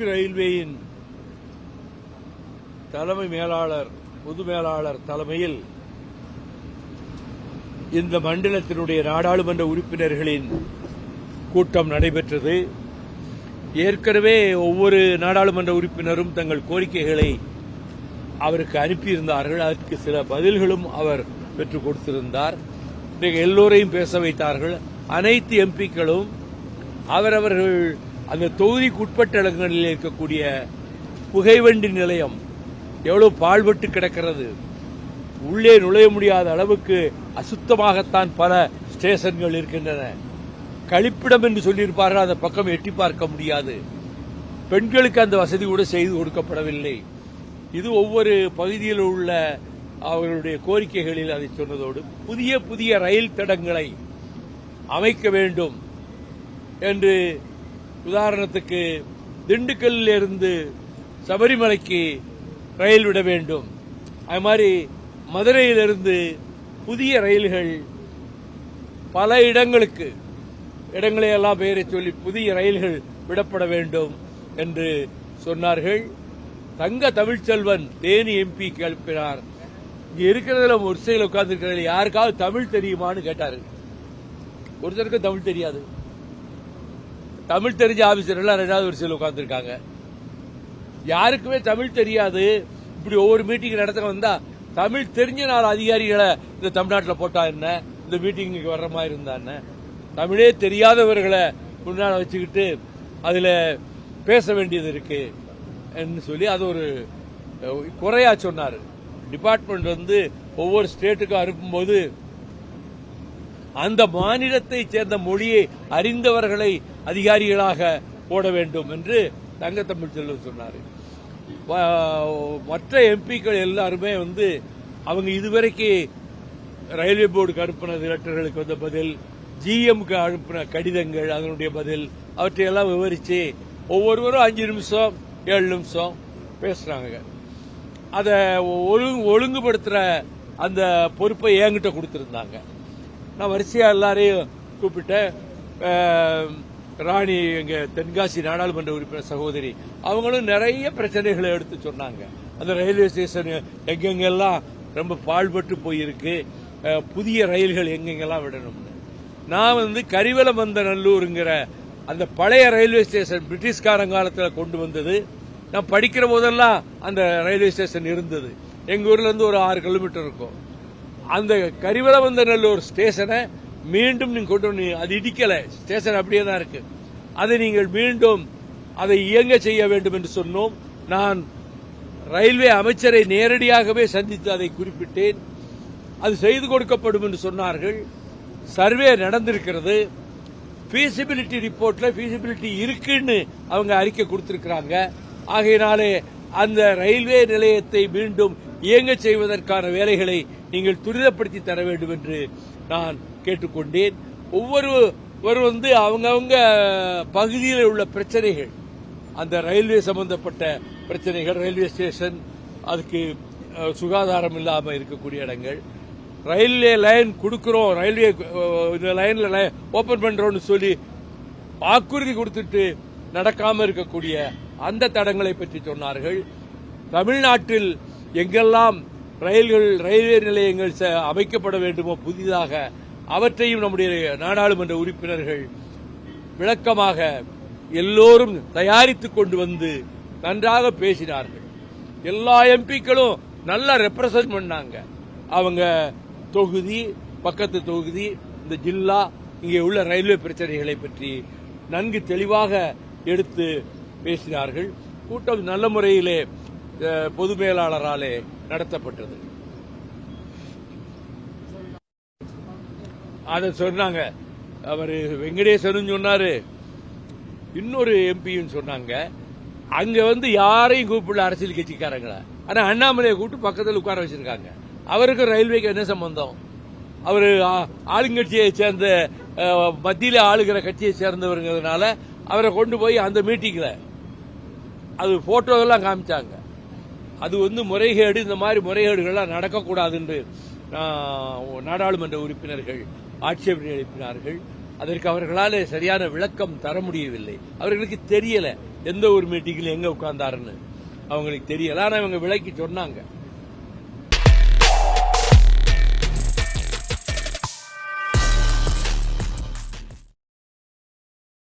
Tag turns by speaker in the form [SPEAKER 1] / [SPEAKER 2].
[SPEAKER 1] தெற்கு ரயில்வேயின் தலைமை மேலாளர் பொது மேலாளர் தலைமையில் இந்த மண்டலத்தினுடைய நாடாளுமன்ற உறுப்பினர்களின் கூட்டம் நடைபெற்றது. ஏற்கனவே ஒவ்வொரு நாடாளுமன்ற உறுப்பினரும் தங்கள் கோரிக்கைகளை அவருக்கு அனுப்பியிருந்தார்கள். அதற்கு சில பதில்களும் அவர் பெற்றுக் கொடுத்திருந்தார். எல்லோரையும் பேச வைத்தார்கள். அனைத்து எம்பிக்களும் அவரவர்கள் அந்த தொகுதிக்கு உட்பட்ட இடங்களில் இருக்கக்கூடிய புகைவண்டி நிலையம் எவ்வளவு பாழ்பட்டு கிடக்கிறது? உள்ளே நுழைய முடியாத அளவுக்கு அசுத்தமாகத்தான் பல ஸ்டேஷன்கள் இருக்கின்றன. கழிப்பிடம் என்று சொல்லியிருப்பார்கள் அந்த பக்கம் எட்டி பார்க்க முடியாது. பெண்களுக்கு அந்த வசதி கூட செய்து கொடுக்கப்படவில்லை. இது ஒவ்வொரு பகுதியில் உள்ள அவர்களுடைய கோரிக்கைகளில் அதை சொன்னதோடு புதிய புதிய ரயில் தடங்களை அமைக்க வேண்டும் என்று உதாரணத்துக்கு திண்டுக்கல்லில் இருந்து சபரிமலைக்கு ரயில் விட வேண்டும். அது மாதிரி மதுரையிலிருந்து புதிய ரயில்கள் பல இடங்களுக்கு இடங்களை எல்லாம் பெயரை சொல்லி புதிய ரயில்கள் விடப்பட வேண்டும் என்று சொன்னார்கள். தங்க தமிழ்ச்செல்வன் தேனி எம்பி கிளப்பினார் இங்க இருக்கிறதுல ஒரு சைடில் உட்கார்ந்து யாருக்காவது தமிழ் தெரியுமான்னு கேட்டாரு. ஒருத்தருக்கு தமிழ் தெரியாது. தமிழ் தெரிஞ்ச ஆபீசர் எல்லாம் ரெண்டாவது வரிசையில் உட்காந்துருக்காங்க யாருக்குமே தமிழ் தெரியாது. இப்படி ஒவ்வொரு மீட்டிங் நடத்த வந்தா தமிழ் தெரிஞ்ச நாலு அதிகாரிகளை இந்த தமிழ்நாட்டில் போட்டா என்ன? இந்த மீட்டிங்குக்கு வர்ற மாதிரி இருந்தா என்ன? தமிழே தெரியாதவர்களை முன்னால் வச்சுக்கிட்டு அதில் பேச வேண்டியது இருக்கு என்று சொல்லி அது ஒரு குறையா சொன்னார். டிபார்ட்மெண்ட் வந்து ஒவ்வொரு ஸ்டேட்டுக்கும் அனுப்பும்போது அந்த மாநிலத்தை சேர்ந்த மொழியை அறிந்தவர்களை அதிகாரிகளாக போட வேண்டும் என்று தங்கத்தமிழ் செல்வன் சொன்னார். மற்ற எம்பிக்கள் எல்லாருமே வந்து அவங்க இதுவரைக்கு ரயில்வே போர்டுக்கு அனுப்பின லெட்டர்களுக்கு வந்த பதில் ஜிஎம்க்கு அனுப்பின கடிதங்கள் அதனுடைய பதில் அவற்றையெல்லாம் விவரித்து ஒவ்வொருவரும் அஞ்சு நிமிஷம் ஏழு நிமிஷம் பேசுறாங்க. அதை ஒழுங்கு ஒழுங்குபடுத்துற அந்த பொறுப்பை என்கிட்ட கொடுத்துருந்தாங்க. நான் வரிசையாக எல்லாரையும் கூப்பிட்டேன். ராணி எங்கள் தென்காசி நாடாளுமன்ற உறுப்பினர் சகோதரி. அவங்களும் நிறைய பிரச்சனைகளை எடுத்து சொன்னாங்க. அந்த ரயில்வே ஸ்டேஷன் எங்கெங்கெல்லாம் ரொம்ப பாழ்பட்டு போயிருக்கு புதிய ரயில்கள் எங்கெங்கெல்லாம் விடணும்னு. நான் வந்து கரிவலமந்தநல்லூருங்கிற அந்த பழைய ரயில்வே ஸ்டேஷன் பிரிட்டிஷ்காரங்காலத்தில் கொண்டு வந்தது. நான் படிக்கிற போதெல்லாம் அந்த ரயில்வே ஸ்டேஷன் இருந்தது. எங்கள் ஊர்லேருந்து ஒரு ஆறு கிலோமீட்டர் இருக்கும். அந்த கரிவலவந்த நல்லூர் ஸ்டேஷனை மீண்டும் நீங்க கொண்டு வந்து அது இடிக்கலை. ஸ்டேஷன் அப்படியே தான் இருக்கு. அதை நீங்கள் மீண்டும் அதை இயங்க செய்ய வேண்டும் என்று சொன்னோம். நான் ரயில்வே அமைச்சரை நேரடியாகவே சந்தித்து அதை குறிப்பிட்டேன். அது செய்து கொடுக்கப்படும் என்று சொன்னார்கள். சர்வே நடந்திருக்கிறது. ஃபீசிபிலிட்டி ரிப்போர்ட்ல ஃபீசிபிலிட்டி இருக்குன்னு அவங்க அறிக்கை கொடுத்திருக்கிறாங்க. ஆகையினாலே அந்த ரயில்வே நிலையத்தை மீண்டும் இயங்க செய்வதற்கான வேலைகளை நீங்கள் துரிதப்படுத்தி தர வேண்டும் என்று நான் கேட்டுக்கொண்டேன். ஒவ்வொருவர் வந்து அவங்கவுங்க பகுதியில் உள்ள பிரச்சனைகள் அந்த ரயில்வே சம்பந்தப்பட்ட பிரச்சனைகள் ரயில்வே ஸ்டேஷன் அதுக்கு சுகாதாரம் இல்லாமல் இருக்கக்கூடிய இடங்கள். ரயில்வே லைன் கொடுக்குறோம் ரயில்வே இந்த லைனில் ஓபன் பண்றோம்னு சொல்லி வாக்குறுதி கொடுத்துட்டு நடக்காமல் இருக்கக்கூடிய அந்த தடங்களை பற்றி சொன்னார்கள். தமிழ்நாட்டில் எங்கெல்லாம் ரயில்கள் ரயில்வே நிலையங்கள் ச- அமைக்கப்பட வேண்டுமோ புதிதாக அவற்றையும் நம்முடைய நாடாளுமன்ற உறுப்பினர்கள் விளக்கமாக எல்லோரும் தயாரித்து கொண்டு வந்து நன்றாக பேசினார்கள். எல்லா எம்பிக்களும் நல்லா ரெப்ரசன்ட் பண்ணாங்க. அவங்க தொகுதி பக்கத்து தொகுதி இந்த ஜில்லா இங்கே உள்ள ரயில்வே பிரச்சனைகளை பற்றி நன்கு தெளிவாக எடுத்து பேசினார்கள். கூட்டம் நல்ல முறையிலே பொது மேலாளராலே நடத்தப்பட்டது. அதை சொன்னாங்க. அவர் வெங்கடேசனும் சொன்னாரு. இன்னொரு எம்பியும் சொன்னாங்க. அங்க வந்து யாரையும் கூப்பிடல அரசியல் கட்சிக்காரங்கள. ஆனா அண்ணாமலையை கூப்பிட்டு பக்கத்தில் உட்கார வச்சிருக்காங்க. அவருக்கு ரயில்வேக்கு என்ன சம்பந்தம்? அவர் ஆளுங்கட்சியை சேர்ந்த அஹ், மத்தியில ஆளுகிற கட்சியை சேர்ந்தவருங்கிறதுனால அவரை கொண்டு போய் அந்த மீட்டிங்ல அது போட்டோ எல்லாம் காமிச்சாங்க. அது வந்து முறைகேடு இந்த மாதிரி முறைகேடுகள்லாம் நடக்கக்கூடாது என்று நாடாளுமன்ற உறுப்பினர்கள் ஆட்சேபனை எழுப்பினார்கள். அதற்கு அவர்களால் சரியான விளக்கம் தர முடியவில்லை. அவர்களுக்கு தெரியல எந்த ஒரு மீட்டிங்கில் எங்க உட்கார்ந்தாருன்னு. அவங்களுக்கு தெரியல. ஆனால் இவங்க விளக்கி சொன்னாங்க.